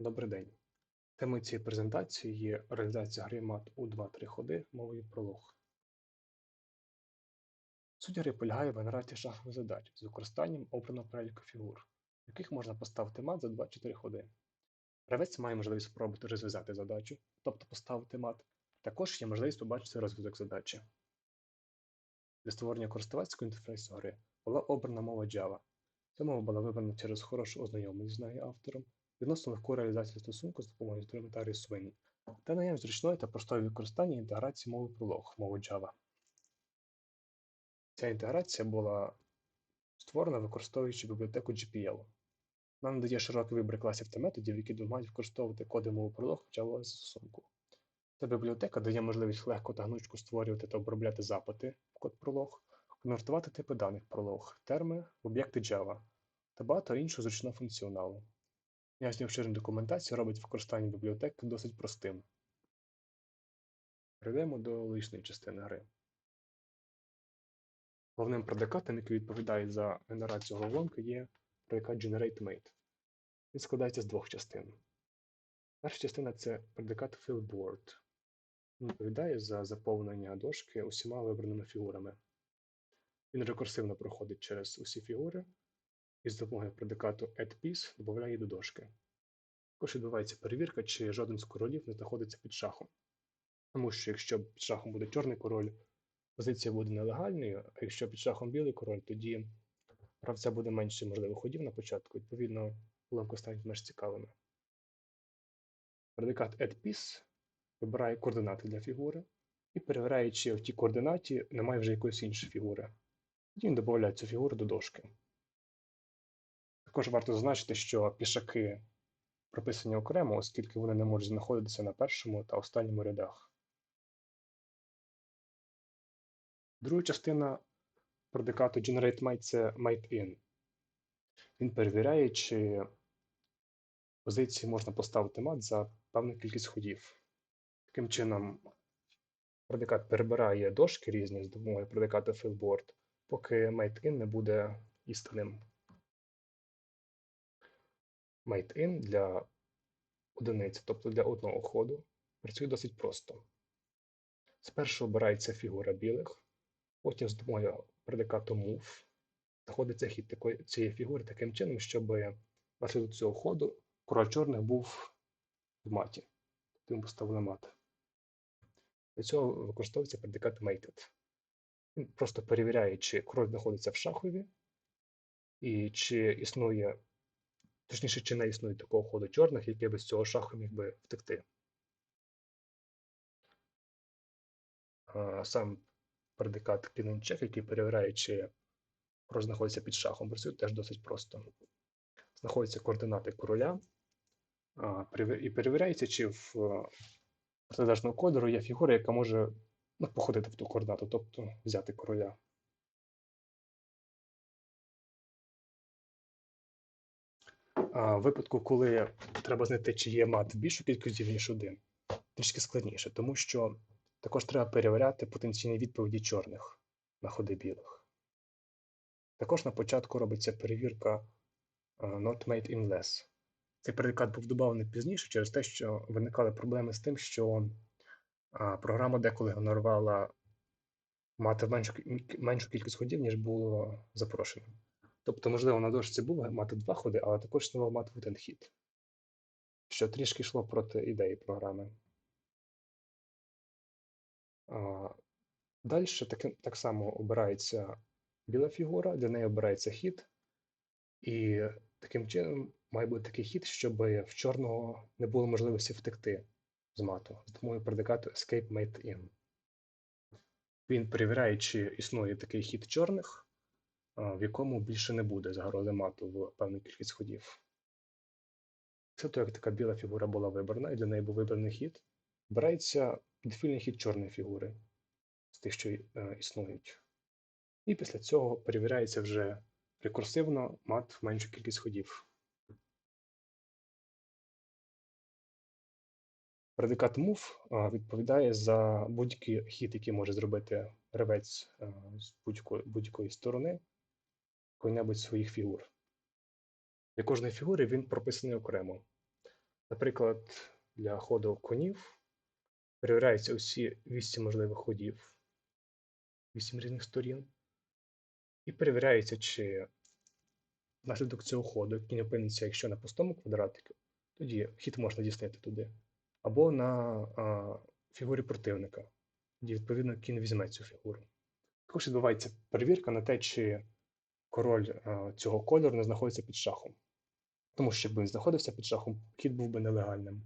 Добрий день. Темою цієї презентації є реалізація гри мат у 2-3 ходи мовою пролог. Суть гри полягає в генерації шахових задач з використанням обраного переліку фігур, яких можна поставити мат за 2-4 ходи. Гравець має можливість спробувати розв'язати задачу, тобто поставити мат, також є можливість побачити розв'язок задачі. Для створення користувацького інтерфейсу гри була обрана мова Java. Ця мова була вибрана через хорошу ознайомленість з нею автором, відносно легку реалізацію стосунку з допомогою інструментарію Swing та наявність зручної та простої використання інтеграції мови пролог, мови Java. Ця інтеграція була створена використовуючи бібліотеку GPL. Вона надає широкий вибір класів та методів, які дозволяють використовувати коди мови пролог в Java застосунку. Ця бібліотека дає можливість легко та гнучко створювати та обробляти запити в код пролог, конвертувати типи даних пролог, терми об'єкти Java та багато іншого зручного функціоналу. Наявність обширної документації робить використання бібліотеки досить простим. Перейдемо до логічної частини гри. Головним предикатом, який відповідає за генерацію головоломки, є предикат GenerateMate. Він складається з двох частин. Перша частина це предикат FillBoard. Він відповідає за заповнення дошки усіма вибраними фігурами. Він рекурсивно проходить через усі фігури і з допомогою предикату addPiece додає до дошки. Також відбувається перевірка, чи жоден з королів не знаходиться під шахом. Тому що якщо під шахом буде чорний король, позиція буде нелегальною, а якщо під шахом білий король, тоді гравця буде менше можливих ходів на початку, відповідно, ломки стануть менш цікавими. Предикат addPiece вибирає координати для фігури і перевіряє, чи в тій координаті немає вже якоїсь іншої фігури. Тоді він додає цю фігуру до дошки. Також варто зазначити, що пішаки прописані окремо, оскільки вони не можуть знаходитися на першому та останньому рядах. Друга частина предикату GenerateMate це MateIn. Він перевіряє, чи позиції можна поставити мат за певну кількість ходів. Таким чином, предикат перебирає дошки різні з допомогою предикату FillBoard, поки MateIn не буде істинним. MateIn для одиниці, тобто для одного ходу, працює досить просто. Спершу обирається фігура білих, потім з допомогою предикату Move знаходиться хід цієї фігури таким чином, щоб внаслідок цього ходу король чорних був в маті, тобто поставили мат. Для цього використовується предикат Mated. Він просто перевіряє, чи король знаходиться в шахові, і чи існує Точніше, чи не існує такого ходу чорних, який без цього шаху міг би втекти. Сам предикат Clean який перевіряє, чи король знаходиться під шахом, працює теж досить просто. Знаходяться координати короля, і перевіряється, чи в протилежному кольору є фігура, яка може ну, походити в ту координату, тобто взяти короля. В випадку, коли треба знайти, чи є мат в більшу кількості, ніж один, трішки складніше, тому що також треба перевіряти потенційні відповіді чорних на ходи білих. Також на початку робиться перевірка not made in less. Цей предикат був додаваний пізніше через те, що виникали проблеми з тим, що програма деколи генерувала мати меншу, меншу кількість ходів, ніж було запрошено. Тобто, можливо, на дошці було мати два ходи, але також існував мати один хід, що трішки йшло проти ідеї програми. Далі так, так само обирається біла фігура, для неї обирається хід, і таким чином має бути такий хід, щоб в чорного не було можливості втекти з мату з допомогою предикату Escape Mate In. Він перевіряє, чи існує такий хід чорних в якому більше не буде загрози мату в певну кількість ходів. Після того, як така біла фігура була вибрана, і для неї був вибраний хід, обирається дефільний хід чорної фігури з тих, що е, існують. І після цього перевіряється вже рекурсивно мат в меншу кількість ходів. Предикат move відповідає за будь-який хід, який може зробити гравець е, з будь-якої сторони якої-небудь своїх фігур. Для кожної фігури він прописаний окремо. Наприклад, для ходу конів перевіряються усі 8 можливих ходів, 8 різних сторін, і перевіряється, чи внаслідок цього ходу кінь опиниться, якщо на пустому квадратику, тоді хід можна дістати туди, або на а, фігурі противника, тоді, відповідно, кінь візьме цю фігуру. Також відбувається перевірка на те, чи король цього кольору не знаходиться під шахом. Тому що якби він знаходився під шахом, хід був би нелегальним.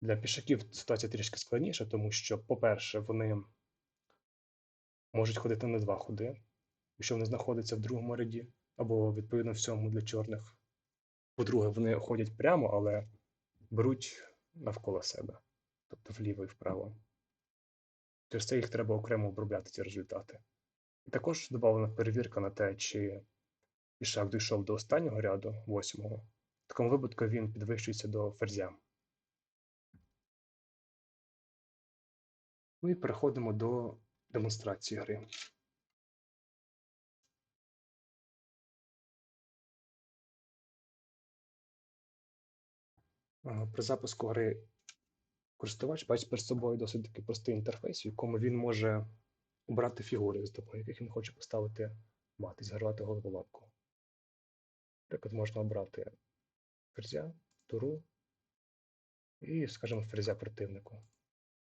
Для пішаків ситуація трішки складніша, тому що, по-перше, вони можуть ходити на два ходи, якщо вони знаходяться в другому ряді, або, відповідно, в сьомому для чорних. По-друге, вони ходять прямо, але беруть навколо себе, тобто вліво і вправо. Через це їх треба окремо обробляти ці результати. Також додана перевірка на те, чи пішак дійшов до останнього ряду, восьмого. В такому випадку він підвищується до ферзя. Ну і переходимо до демонстрації гри. При запуску гри користувач бачить перед собою досить таки простий інтерфейс, в якому він може обрати фігури, з допомогою яких він хоче поставити мати, згравати головоломку. Наприклад, можна обрати ферзя, туру і, скажімо, ферзя противнику.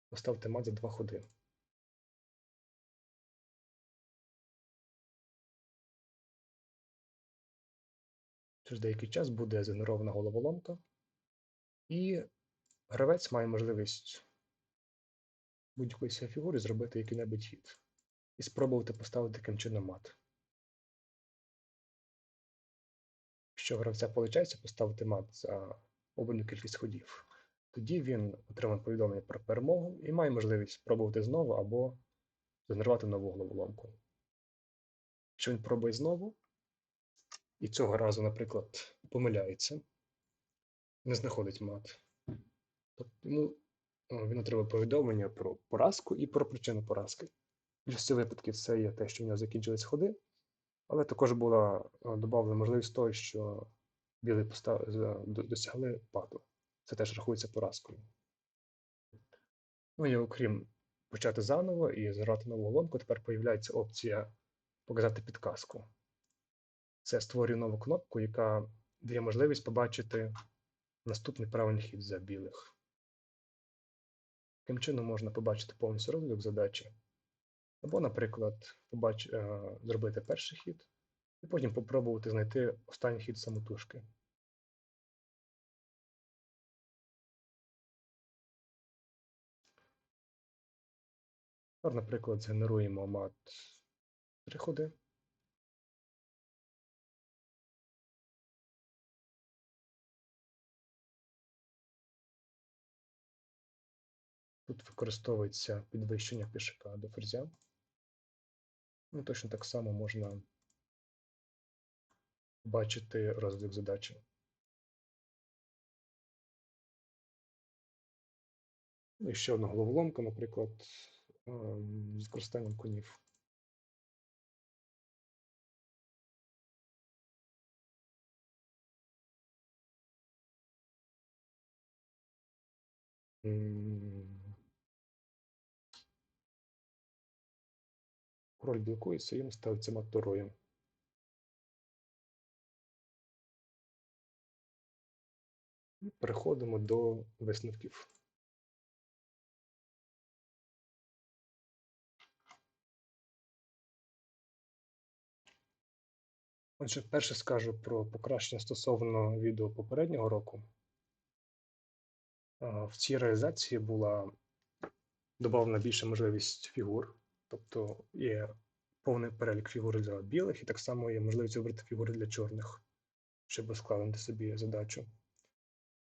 Поставити мат за два ходи. Через деякий час буде згенерована головоломка, і гравець має можливість будь-якої фігури зробити який-небудь хід і спробувати поставити таким чином мат. Якщо гравця виходить поставити мат за обрану кількість ходів, тоді він отримає повідомлення про перемогу і має можливість спробувати знову або згенерувати нову головоломку. Якщо він пробує знову, і цього разу, наприклад, помиляється, не знаходить мат, тобто йому він отримує повідомлення про поразку і про причину поразки. Більшості випадків це є те, що в нього закінчились ходи, але також була додана можливість того, що білий постав... досягли паду. Це теж рахується поразкою. Ну і окрім почати заново і зграти нову ломку, тепер з'являється опція показати підказку. Це створює нову кнопку, яка дає можливість побачити наступний правильний хід за білих. Таким чином можна побачити повністю розвиток задачі. Або, наприклад, побач... зробити перший хід, і потім попробувати знайти останній хід самотужки. Наприклад, згенеруємо мат три ходи. Тут використовується підвищення пішака до ферзя. Ну, Точно так само можна бачити розвиток задачі. І ще одна головоломка, наприклад, ем, з використанням конів. Король блокується, їм ставиться мат турою. Переходимо до висновків. Отже, перше скажу про покращення стосовно відео попереднього року. В цій реалізації була додана більша можливість фігур, тобто є повний перелік фігур для білих, і так само є можливість вибрати фігури для чорних, щоб ускладнити собі задачу.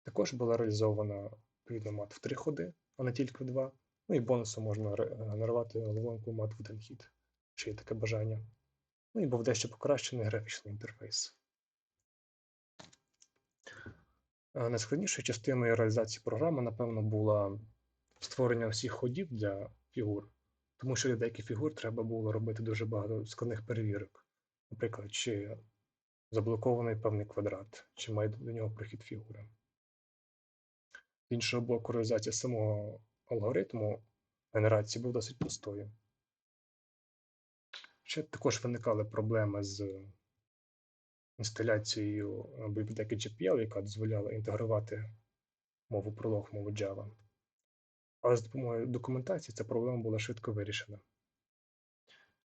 Також була реалізована відповідно мат в три ходи, а не тільки в два. Ну і бонусом можна генерувати головоломку мат в один хід, чи є таке бажання. Ну і був дещо покращений графічний інтерфейс. Найскладнішою частиною реалізації програми, напевно, було створення усіх ходів для фігур, тому що для деяких фігур треба було робити дуже багато складних перевірок. Наприклад, чи заблокований певний квадрат, чи має до нього прихід фігура. З іншого боку, реалізація самого алгоритму генерації був досить простою. Ще також виникали проблеми з інсталяцією бібліотеки GPL, яка дозволяла інтегрувати мову Prolog, мову Java. Але з допомогою документації ця проблема була швидко вирішена.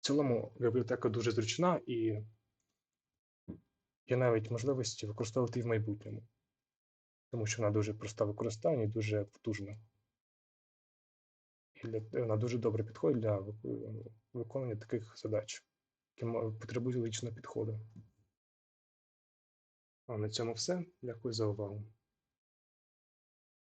В цілому бібліотека дуже зручна і є навіть можливості використовувати її в майбутньому, тому що вона дуже проста в використанні, дуже потужна. І для, вона дуже добре підходить для виконання таких задач, які потребують логічного підходу. А на цьому все. Дякую за увагу.